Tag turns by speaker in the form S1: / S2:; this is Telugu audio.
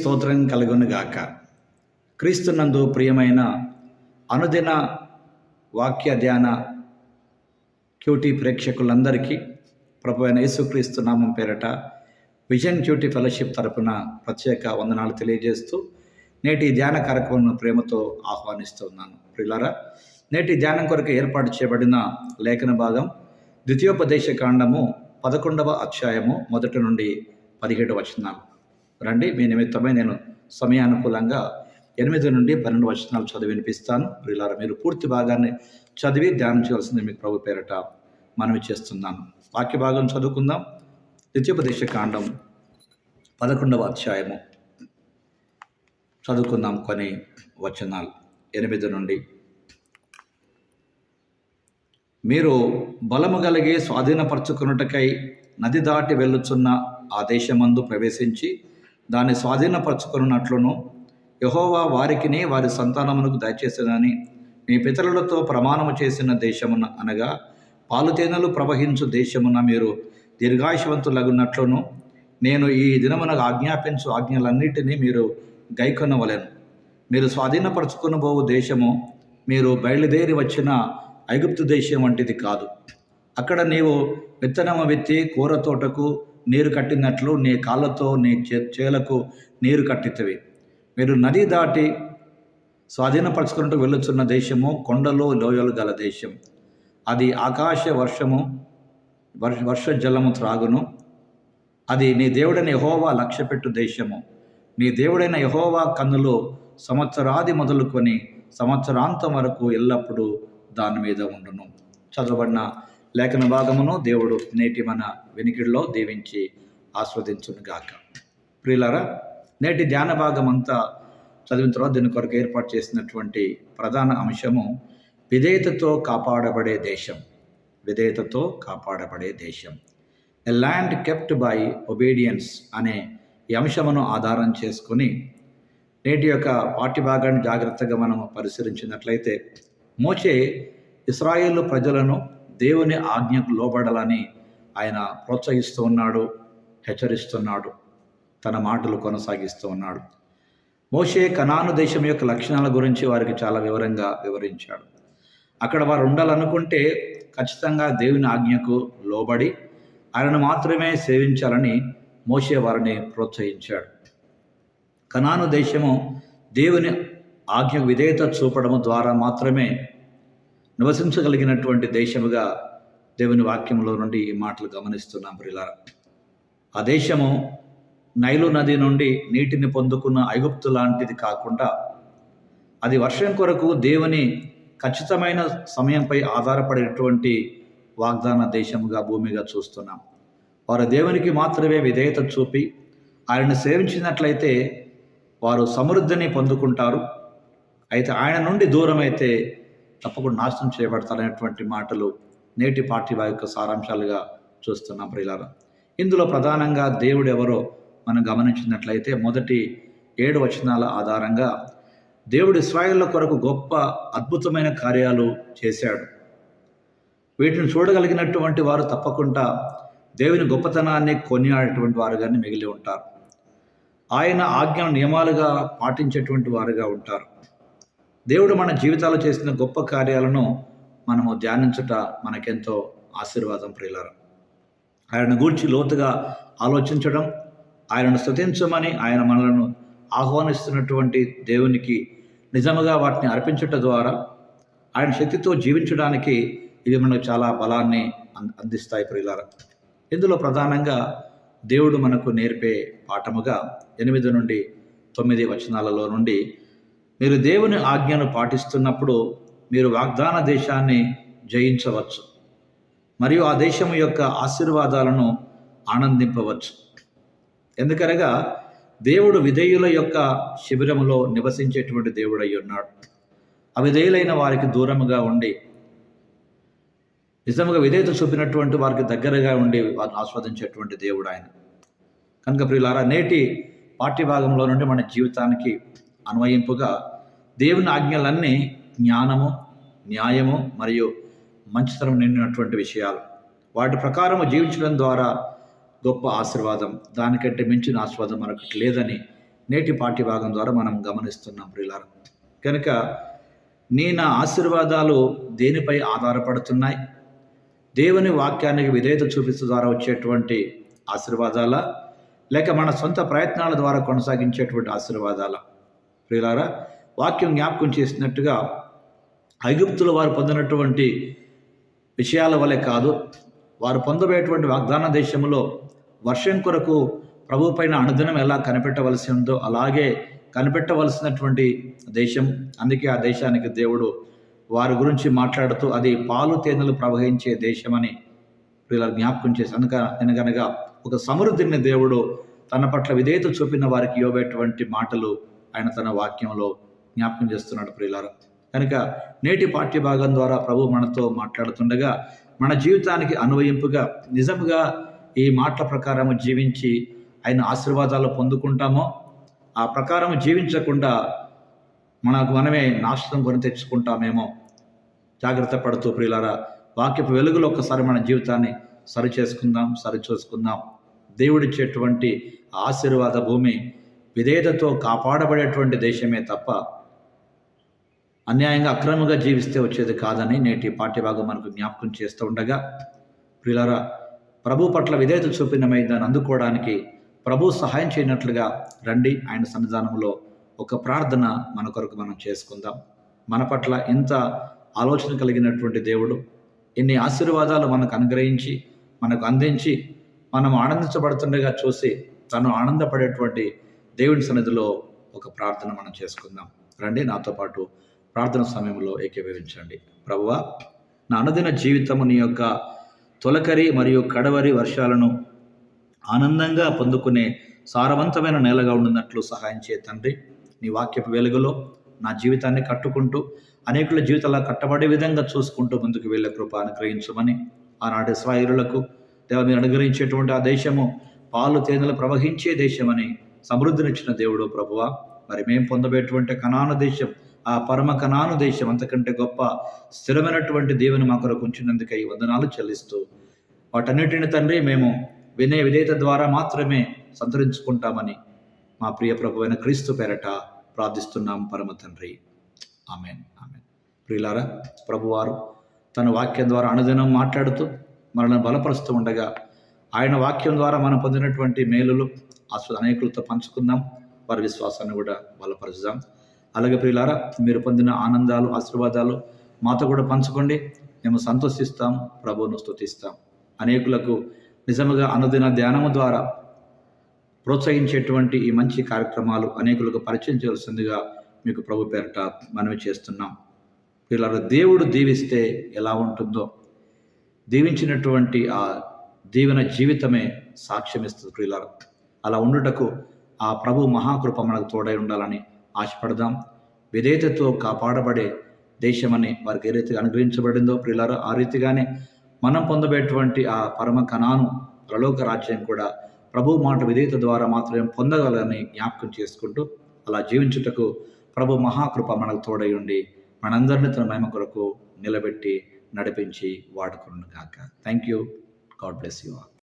S1: స్తోత్రం కలుగునుగాక క్రీస్తునందు ప్రియమైన అనుదిన వాక్య ధ్యాన క్యూటీ ప్రేక్షకులందరికీ ప్రభు అయిన యేసుక్రీస్తు నామం పేరట విజన్ క్యూటీ ఫెలోషిప్ తరపున ప్రత్యేక వందనాలు తెలియజేస్తూ నేటి ధ్యాన కార్యక్రమం ప్రేమతో ఆహ్వానిస్తున్నాను ప్రిలారా నేటి ధ్యానం కొరకు ఏర్పాటు చేయబడిన లేఖన భాగం ద్వితీయోపదేశ కాండము పదకొండవ అధ్యాయము మొదటి నుండి పదిహేడు వచనాలు. రండి. మీ నిమిత్తమై నేను సమయానుకూలంగా ఎనిమిది నుండి పన్నెండు వచనాలు చదివి వినిపిస్తాను. ప్రియులారా మీరు పూర్తి భాగాన్ని చదివి ధ్యానం చేయాల్సింది మీకు ప్రభు పేరట మనవి చేస్తున్నాను. వాక్య భాగం చదువుకుందాం. నిత్యోపదేశ కాండం పదకొండవ అధ్యాయము. చదువుకుందాం కొన్ని వచనాలు. ఎనిమిది నుండి. మీరు బలము కలిగి స్వాధీనపరచుకున్నటకై నది దాటి వెళ్ళుచున్న ఆ దేశమందు ప్రవేశించి దాన్ని స్వాధీనపరచుకున్నట్లును. యహోవా వారికిని వారి సంతానమునకు దయచేసేదని మీ పితరులతో ప్రమాణము చేసిన దేశమున అనగా పాలుతేనెలు ప్రవహించు దేశమున మీరు దీర్ఘాయుషవంతులగున్నట్లును నేను ఈ దినమున ఆజ్ఞాపించు ఆజ్ఞలన్నిటినీ మీరు గైకొనవలెను. మీరు స్వాధీనపరచుకునబోవు దేశము మీరు బయలుదేరి వచ్చిన ఐగుప్తు దేశం వంటిది కాదు. అక్కడ నీవు విత్తనము విత్తి కూర తోటకు నీరు కట్టినట్లు నీ కాళ్ళతో నీ చే చేలకు నీరు కట్టితవి. మీరు నది దాటి స్వాధీనపరచుకుంటూ వెళ్ళుచున్న దేశము కొండలు లోయలు గల దేశం. అది ఆకాశ వర్షము వర్ష వర్ష జలము త్రాగును. అది నీ దేవుడైన యహోవా లక్ష్యపెట్టు దేశము. నీ దేవుడైన యహోవా కన్నులు సంవత్సరాది మొదలుకొని సంవత్సరాంతం వరకు ఎల్లప్పుడూ దాని మీద ఉండును. చదవబడిన లేఖన భాగమును దేవుడు నేటి మన వెనికిడిలో దీవించి ఆస్వాదించునుగాక ప్రియులారా నేటి ధ్యాన భాగం అంతా చదివిన తర్వాత దీని కొరకు ఏర్పాటు చేసినటువంటి ప్రధాన అంశము విధేయతతో కాపాడబడే దేశం. విధేయతతో కాపాడబడే దేశం. A land kept by obedience అనే ఈ అంశమును ఆధారం చేసుకొని నేటి యొక్క పాఠ్యభాగాన్ని జాగ్రత్తగా మనం పరిశీలించినట్లయితే మోచే ఇస్రాయేల్ ప్రజలను దేవుని ఆజ్ఞకు లోబడాలని ఆయన ప్రోత్సహిస్తూ ఉన్నాడు హెచ్చరిస్తున్నాడు తన మాటలు కొనసాగిస్తూ ఉన్నాడు. మోషే కనాను దేశం యొక్క లక్షణాల గురించి వారికి చాలా వివరంగా వివరించాడు. అక్కడ వారు ఉండాలనుకుంటే ఖచ్చితంగా దేవుని ఆజ్ఞకు లోబడి ఆయనను మాత్రమే సేవించాలని మోషే వారిని ప్రోత్సహించాడు. కనాను దేశము దేవుని ఆజ్ఞకు విధేయత చూపడము ద్వారా మాత్రమే నివసించగలిగినటువంటి దేశముగా దేవుని వాక్యంలో నుండి ఈ మాటలు గమనిస్తున్నాం ప్రిలారా. ఆ దేశము నైలు నది నుండి నీటిని పొందుకున్న ఐగుప్తు లాంటిది కాకుండా అది వర్షం కొరకు దేవుని ఖచ్చితమైన సమయంపై ఆధారపడేటువంటి వాగ్దాన దేశముగా భూమిగా చూస్తున్నాం. వారు దేవునికి మాత్రమే విధేయత చూపి ఆయనను సేవించినట్లయితే వారు సమృద్ధిని పొందుకుంటారు. అయితే ఆయన నుండి దూరమైతే తప్పకుండా నాశనం చేయబడతారనేటువంటి మాటలు నేటి పార్టీ యొక్క సారాంశాలుగా చూస్తున్నాం ప్రియులారా. ఇందులో ప్రధానంగా దేవుడు ఎవరో మనం గమనించినట్లయితే మొదటి ఏడు వచనాల ఆధారంగా దేవుడు ఇస్రాయిల్ల కొరకు గొప్ప అద్భుతమైన కార్యాలు చేశాడు. వీటిని చూడగలిగినటువంటి వారు తప్పకుండా దేవుని గొప్పతనాన్ని కొనియాడేటువంటి వారుగానే మిగిలి ఉంటారు. ఆయన ఆజ్ఞ నియమాలుగా పాటించేటువంటి వారుగా ఉంటారు. దేవుడు మన జీవితాలు చేసిన గొప్ప కార్యాలను మనము ధ్యానించుట మనకెంతో ఆశీర్వాదం ప్రియులారు. ఆయన గూర్చి లోతుగా ఆలోచించడం ఆయనను స్థుతించమని ఆయన మనలను ఆహ్వానిస్తున్నటువంటి దేవునికి నిజముగా వాటిని అర్పించుట ద్వారా ఆయన శక్తితో జీవించడానికి ఇవి మనకు చాలా బలాన్ని అందిస్తాయి ప్రియులార. ఇందులో ప్రధానంగా దేవుడు మనకు నేర్పే పాఠముగా ఎనిమిది నుండి తొమ్మిది వచనాలలో నుండి మీరు దేవుని ఆజ్ఞను పాటిస్తున్నప్పుడు మీరు వాగ్దాన దేశాన్ని జయించవచ్చు. మరియు ఆ దేశం యొక్క ఆశీర్వాదాలను ఆనందింపవచ్చు. ఎందుకనగా దేవుడు విధేయుల యొక్క శిబిరములో నివసించేటువంటి దేవుడై ఉన్నాడు. అవిధేయులైన వారికి దూరముగా ఉండి నిజముగా విధేయత చూపినటువంటి వారికి దగ్గరగా ఉండి వారిని ఆస్వాదించేటువంటి దేవుడు ఆయన. కనుక ప్రియులారా నేటి పాఠ్య భాగంలో నుండి మన జీవితానికి అన్వయింపుగా దేవుని ఆజ్ఞలన్నీ జ్ఞానము న్యాయము మరియు మంచితనం నిండినటువంటి విషయాలు. వాటి ప్రకారము జీవించడం ద్వారా గొప్ప ఆశీర్వాదం దానికంటే మించిన ఆశీర్వాదం మనకు లేదని నేటి పాఠ్యభాగం ద్వారా మనం గమనిస్తున్నాం ప్రియులారా. కనుక నీ నా ఆశీర్వాదాలు దేనిపై ఆధారపడుతున్నాయి? దేవుని వాక్యానికి విధేయత చూపిస్తూ ద్వారా వచ్చేటువంటి ఆశీర్వాదాల? లేక మన సొంత ప్రయత్నాల ద్వారా కొనసాగించేటువంటి ఆశీర్వాదాల? ప్రియులారా వాక్యం జ్ఞాపకం చేసినట్టుగా ఐగుప్తులు వారు పొందినటువంటి విషయాల వలె కాదు వారు పొందబోయేటువంటి వాగ్దాన దేశంలో వర్షం కొరకు ప్రభు పైన అనుదినం ఎలా కనిపెట్టవలసి ఉందో అలాగే కనిపెట్టవలసినటువంటి దేశం. అందుకే ఆ దేశానికి దేవుడు వారి గురించి మాట్లాడుతూ అది పాలు తేనెలు ప్రవహించే దేశమని వీళ్ళ జ్ఞాపకం చేసి అందుక అనగనగా ఒక సమృద్ధిని దేవుడు తన పట్ల విధేయత చూపిన వారికి ఇవ్వబేటువంటి మాటలు ఆయన తన వాక్యంలో జ్ఞాపకం చేస్తున్నాడు ప్రియులారా. కనుక నేటి పాఠ్య భాగం ద్వారా ప్రభు మనతో మాట్లాడుతుండగా మన జీవితానికి అన్వయింపుగా నిజంగా ఈ మాటల ప్రకారము జీవించి ఆయన ఆశీర్వాదాలు పొందుకుంటామో ఆ ప్రకారం జీవించకుండా మనకు మనమే నాశనం కొని తెచ్చుకుంటామేమో జాగ్రత్త పడుతూ ప్రియులారా వాక్యపు వెలుగులో ఒకసారి మన జీవితాన్ని సరి చేసుకుందాం దేవుడిచ్చేటువంటి ఆశీర్వాద భూమి విధేయతతో కాపాడబడేటువంటి దేశమే తప్ప అన్యాయంగా అక్రమంగా జీవిస్తే వచ్చేది కాదని నేటి పాఠ్యభాగం మనకు జ్ఞాపకం చేస్తూ ఉండగా ప్రియులారా ప్రభు పట్ల విధేయత చూపినమై దాన్ని అందుకోవడానికి ప్రభు సహాయం చేయనట్లుగా రండి ఆయన సన్నిధానంలో ఒక ప్రార్థన మన కొరకు మనం చేసుకుందాం. మన పట్ల ఇంత ఆలోచన కలిగినటువంటి దేవుడు ఎన్ని ఆశీర్వాదాలు మనకు అనుగ్రహించి మనకు అందించి మనం ఆనందించబడుతుండగా చూసి తను ఆనందపడేటువంటి దేవుని సన్నిధిలో ఒక ప్రార్థన మనం చేసుకుందాం. రండి నాతో పాటు ప్రార్థన సమయంలో ఏకీభవించండి. ప్రభువా నా అనుదిన జీవితము నీ యొక్క తొలకరి మరియు కడవరి వర్షాలను ఆనందంగా పొందుకునే సారవంతమైన నేలగా ఉండినట్లు సహాయం చే తండ్రి. నీ వాక్యపు వెలుగులో నా జీవితాన్ని కట్టుకుంటూ అనేకుల జీవితాల కట్టబడే విధంగా చూసుకుంటూ ముందుకు వెళ్ళే కృప అనుగ్రహించమని ఆనాటి స్వాయులకు దేవ మీరు అనుగ్రహించేటువంటి ఆ దేశము పాలు తేనెలు ప్రవహించే దేశమని సమృద్ధినిచ్చిన దేవుడు ప్రభువ. మరి మేము పొందబేటువంటి కనాను దేశం ఆ పరమ కనాను దేశం అంతకంటే గొప్ప స్థిరమైనటువంటి దేవుని మా కొరకు ఉంచినందుకై వందనాలు చెల్లిస్తూ వాటన్నిటిని తండ్రి మేము వినే విధేయత ద్వారా మాత్రమే సంతరించుకుంటామని మా ప్రియ ప్రభువైన క్రీస్తు పేరట ప్రార్థిస్తున్నాం పరమ తండ్రి. Amen amen. ప్రియులారా ప్రభువారు తన వాక్యం ద్వారా అనుదినం మాట్లాడుతూ మనల్ని బలపరుస్తూ ఉండగా ఆయన వాక్యం ద్వారా మనం పొందినటువంటి మేలులు అసలు అనేకులతో పంచుకుందాం. వారి విశ్వాసాన్ని కూడా బలపరుచుదాం అలాగే ప్రియులారా మీరు పొందిన ఆనందాలు ఆశీర్వాదాలు మాతో కూడా పంచుకోండి. మేము సంతోషిస్తాం ప్రభువును స్థుతిస్తాం అనేకులకు నిజముగా అనుదిన ధ్యానము ద్వారా ప్రోత్సహించేటువంటి ఈ మంచి కార్యక్రమాలు అనేకులకు పరిచయం చేయాల్సిందిగా మీకు ప్రభు పేరట మనవి చేస్తున్నాం. పిల్లల దేవుడు దీవిస్తే ఎలా ఉంటుందో దీవించినటువంటి ఆ దీవెన జీవితమే సాక్ష్యం ఇస్తుంది అలా ఉండుటకు ఆ ప్రభు మహాకృప మనకు తోడై ఉండాలని ఆశపడదాం. విధేయతతో కాపాడబడే దేశమని వారికి ఏ రీతిగా అనుగ్రహించబడిందో ప్రియులారు ఆ రీతిగానే మనం పొందబేటువంటి ఆ పరమ కణాను ప్రలోక రాజ్యం కూడా ప్రభు మాట విధేయత ద్వారా మాత్రమే పొందగలని జ్ఞాపకం చేసుకుంటూ అలా జీవించుటకు ప్రభు మహాకృప మనకు తోడై ఉండి మనందరినీ తన మహిమ కొరకు నిలబెట్టి నడిపించి వాడుకును కాక thank you God bless you all.